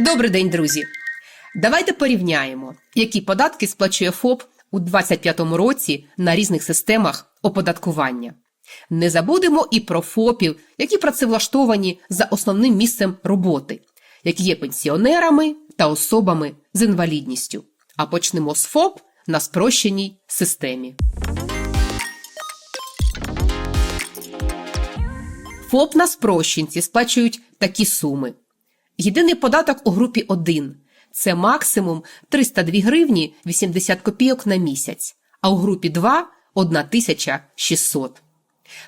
Добрий день, друзі! Давайте порівняємо, які податки сплачує ФОП у 2025 році на різних системах оподаткування. Не забудемо і про ФОПів, які працевлаштовані за основним місцем роботи, які є пенсіонерами та особами з інвалідністю. А почнемо з ФОП на спрощеній системі. ФОП на спрощенці сплачують такі суми. Єдиний податок у групі 1 – це максимум 302 гривні 80 копійок на місяць, а у групі 2 – 1600.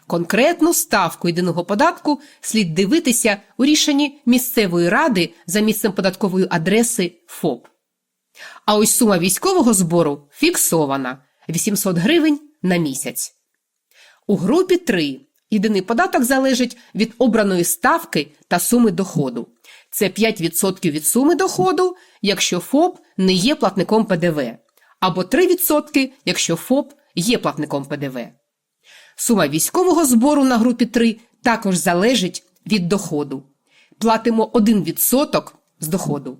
Конкретну ставку єдиного податку слід дивитися у рішенні місцевої ради за місцем податкової адреси ФОП. А ось сума військового збору фіксована – 800 гривень на місяць. У групі 3 єдиний податок залежить від обраної ставки та суми доходу. Це 5% від суми доходу, якщо ФОП не є платником ПДВ, або 3%, якщо ФОП є платником ПДВ. Сума військового збору на групі 3 також залежить від доходу. Платимо 1% з доходу.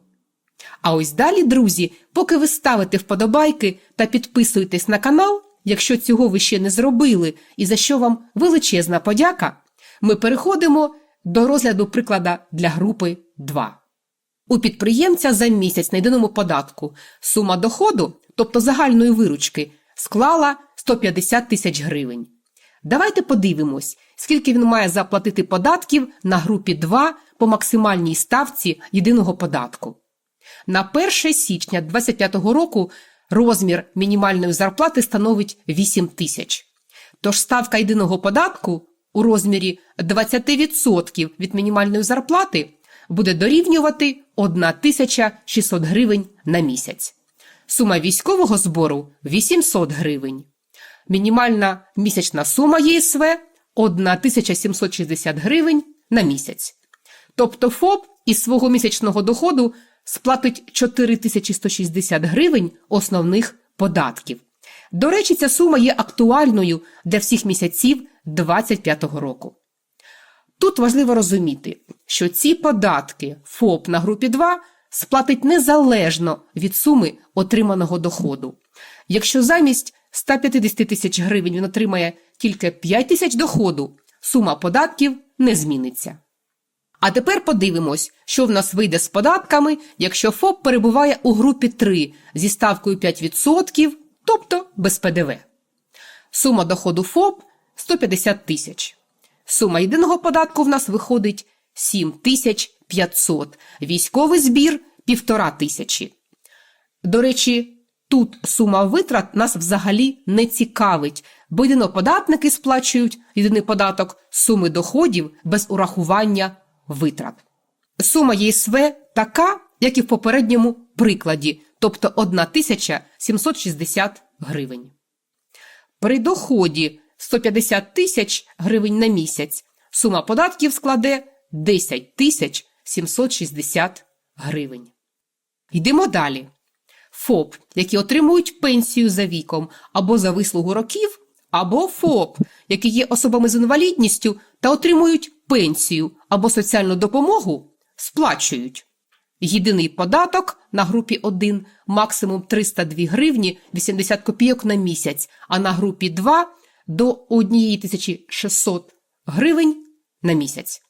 А ось далі, друзі, поки ви ставите вподобайки та підписуєтесь на канал, якщо цього ви ще не зробили і за що вам величезна подяка, ми переходимо до розгляду приклада для групи 2. У підприємця за місяць на єдиному податку сума доходу, тобто загальної виручки, склала 150 тисяч гривень. Давайте подивимось, скільки він має заплатити податків на групі 2 по максимальній ставці єдиного податку. На 1 січня 2025 року розмір мінімальної зарплати становить 8 тисяч. Тож ставка єдиного податку у розмірі 20% від мінімальної зарплати буде дорівнювати 1600 гривень на місяць. Сума військового збору 800 гривень. Мінімальна місячна сума ЄСВ 1760 гривень на місяць. Тобто ФОП із свого місячного доходу сплатить 4160 гривень основних податків. До речі, ця сума є актуальною для всіх місяців 2025 року. Тут важливо розуміти, що ці податки ФОП на групі 2 сплатить незалежно від суми отриманого доходу. Якщо замість 150 тисяч гривень він отримає тільки 5 тисяч доходу, сума податків не зміниться. А тепер подивимось, що в нас вийде з податками, якщо ФОП перебуває у групі 3 зі ставкою 5%, тобто без ПДВ. Сума доходу ФОП 150 тисяч. Сума єдиного податку в нас виходить 7500. Військовий збір – 1,5 тисячі. До речі, тут сума витрат нас взагалі не цікавить, бо єдиноподатники сплачують єдиний податок суми доходів без урахування витрат. Сума ЄСВ така, як і в попередньому прикладі, тобто 1760 гривень. При доході 150 тисяч гривень на місяць сума податків складе 10 тисяч 760 гривень. Йдемо далі. ФОП, які отримують пенсію за віком або за вислугу років, або ФОП, які є особами з інвалідністю та отримують пенсію або соціальну допомогу, сплачують. Єдиний податок на групі 1 максимум 302 гривні 80 копійок на місяць, а на групі 2 до 1600 гривень на місяць.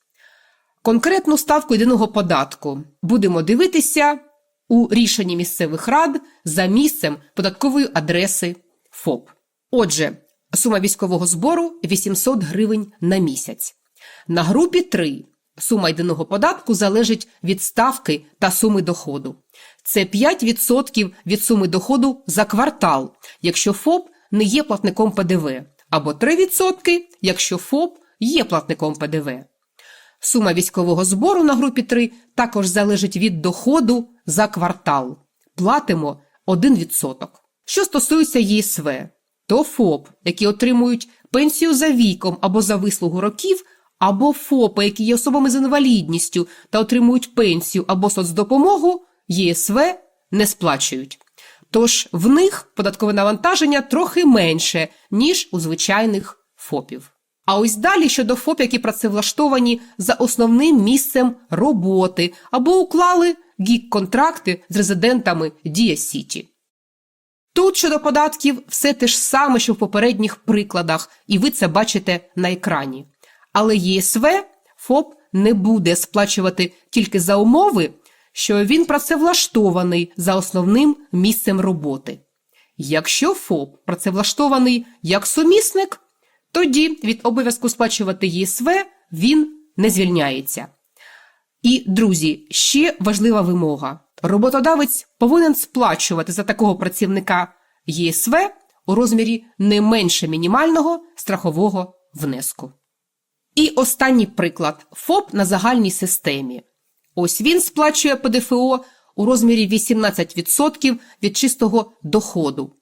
Конкретну ставку єдиного податку будемо дивитися у рішенні місцевих рад за місцем податкової адреси ФОП. Отже, сума військового збору 800 гривень на місяць. На групі 3 сума єдиного податку залежить від ставки та суми доходу. Це 5% від суми доходу за квартал, якщо ФОП не є платником ПДВ, або 3%, якщо ФОП є платником ПДВ. Сума військового збору на групі 3 також залежить від доходу за квартал. Платимо 1%. Що стосується ЄСВ, то ФОП, які отримують пенсію за віком або за вислугу років, або ФОПи, які є особами з інвалідністю та отримують пенсію або соцдопомогу, ЄСВ не сплачують. Тож в них податкове навантаження трохи менше, ніж у звичайних ФОПів. А ось далі щодо ФОП, які працевлаштовані за основним місцем роботи або уклали гік-контракти з резидентами Дія Сіті. Тут щодо податків все те ж саме, що в попередніх прикладах, і ви це бачите на екрані. Але ЄСВ ФОП не буде сплачувати тільки за умови, що він працевлаштований за основним місцем роботи. Якщо ФОП працевлаштований як сумісник, тоді від обов'язку сплачувати ЄСВ він не звільняється. І, друзі, ще важлива вимога. Роботодавець повинен сплачувати за такого працівника ЄСВ у розмірі не менше мінімального страхового внеску. І останній приклад ФОП на загальній системі. Ось він сплачує ПДФО у розмірі 18% від чистого доходу.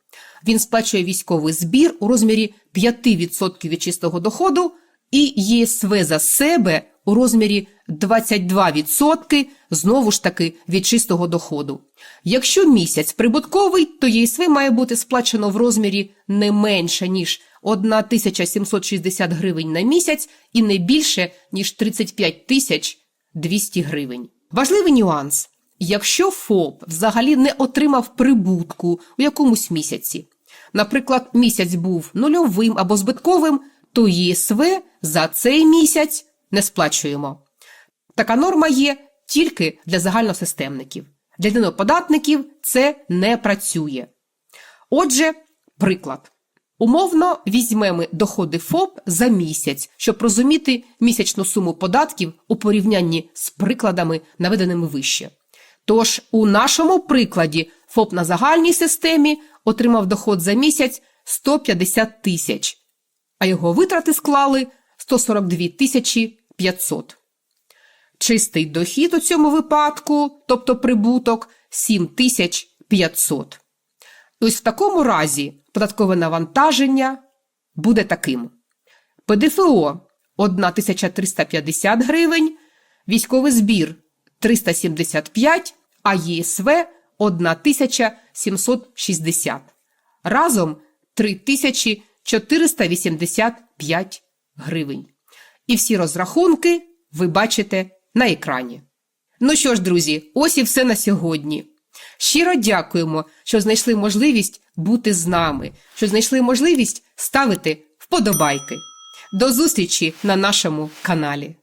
Він сплачує військовий збір у розмірі 5% від чистого доходу і ЄСВ за себе у розмірі 22% знову ж таки від чистого доходу. Якщо місяць прибутковий, то ЄСВ має бути сплачено в розмірі не менше, ніж 1760 гривень на місяць і не більше, ніж 35 тисяч 200 гривень. Важливий нюанс. Якщо ФОП взагалі не отримав прибутку у якомусь місяці, наприклад, місяць був нульовим або збитковим, то ЄСВ за цей місяць не сплачуємо. Така норма є тільки для загальносистемників. Для єдиноподатників це не працює. Отже, приклад. Умовно візьмемо доходи ФОП за місяць, щоб розуміти місячну суму податків у порівнянні з прикладами, наведеними вище. Тож у нашому прикладі ФОП на загальній системі отримав доход за місяць 150 тисяч, а його витрати склали 142 тисячі 500. Чистий дохід у цьому випадку, тобто прибуток, 7500. Ось в такому разі податкове навантаження буде таким. ПДФО 1350 гривень, військовий збір 375, а ЄСВ 1760. Разом 3485 гривень. І всі розрахунки ви бачите на екрані. Ну що ж, друзі, ось і все на сьогодні. Щиро дякуємо, що знайшли можливість бути з нами, що знайшли можливість ставити вподобайки. До зустрічі на нашому каналі.